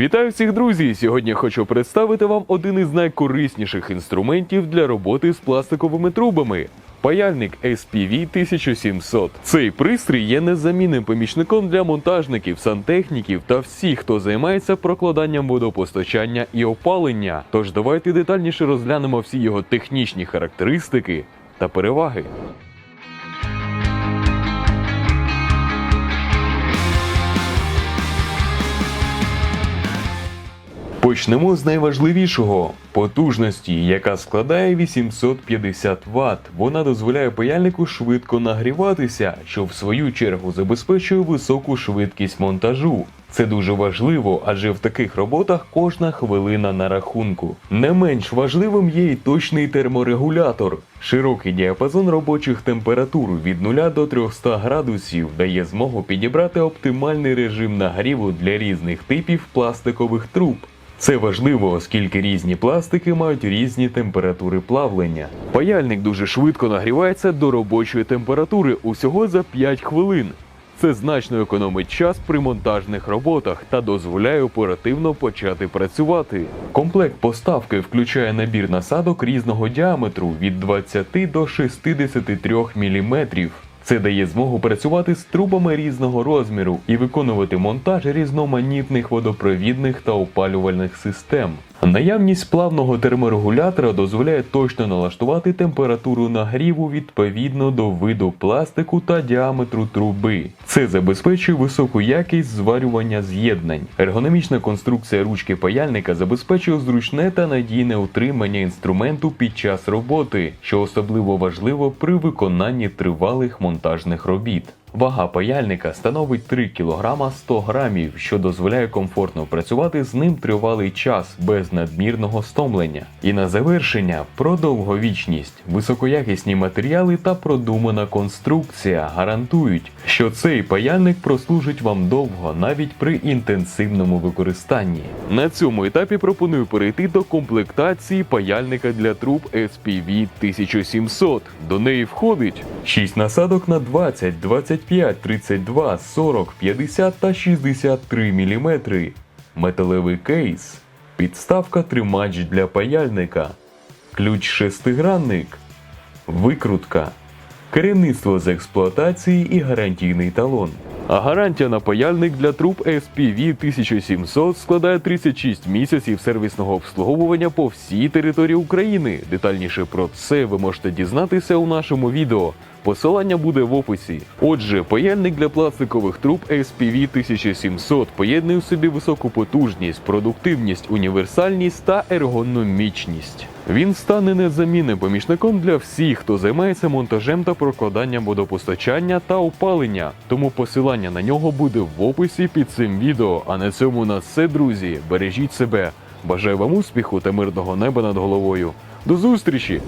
Вітаю всіх, друзі! Сьогодні хочу представити вам один із найкорисніших інструментів для роботи з пластиковими трубами. Паяльник SPV 1700. Цей пристрій є незамінним помічником для монтажників, сантехніків та всіх, хто займається прокладанням водопостачання і опалення. Тож давайте детальніше розглянемо всі його технічні характеристики та переваги. Почнемо з найважливішого потужності, яка складає 850 Вт. Вона дозволяє паяльнику швидко нагріватися, що в свою чергу забезпечує високу швидкість монтажу. Це дуже важливо, адже в таких роботах кожна хвилина на рахунку. Не менш важливим є й точний терморегулятор. Широкий діапазон робочих температур від 0 до 300 градусів дає змогу підібрати оптимальний режим нагріву для різних типів пластикових труб. Це важливо, оскільки різні пластики мають різні температури плавлення. Паяльник дуже швидко нагрівається до робочої температури усього за 5 хвилин. Це значно економить час при монтажних роботах та дозволяє оперативно почати працювати. Комплект поставки включає набір насадок різного діаметру від 20 до 63 мм. Це дає змогу працювати з трубами різного розміру і виконувати монтаж різноманітних водопровідних та опалювальних систем. Наявність плавного терморегулятора дозволяє точно налаштувати температуру нагріву відповідно до виду пластику та діаметру труби. Це забезпечує високу якість зварювання з'єднань. Ергономічна конструкція ручки паяльника забезпечує зручне та надійне утримання інструменту під час роботи, що особливо важливо при виконанні тривалих монтажних робіт. Вага паяльника становить 3 кг 100 грамів, що дозволяє комфортно працювати з ним тривалий час без надмірного стомлення. І на завершення про довговічність. Високоякісні матеріали та продумана конструкція гарантують, що цей паяльник прослужить вам довго навіть при інтенсивному використанні. На цьому етапі пропоную перейти до комплектації паяльника для труб SPV 1700. До неї входить 6 насадок на 20, 25, 32, 40, 50 та 63 мм, металевий кейс, підставка тримач для паяльника, ключ шестигранник, викрутка, керівництво з експлуатації і гарантійний талон. А гарантія на паяльник для труб SPV 1700 складає 36 місяців сервісного обслуговування по всій території України. Детальніше про це ви можете дізнатися у нашому відео. Посилання буде в описі. Отже, паяльник для пластикових труб SPV 1700 поєднує в собі високу потужність, продуктивність, універсальність та ергономічність. Він стане незамінним помічником для всіх, хто займається монтажем та прокладанням водопостачання та опалення. Тому посилання на нього буде в описі під цим відео. А на цьому у нас все, друзі. Бережіть себе. Бажаю вам успіху та мирного неба над головою. До зустрічі!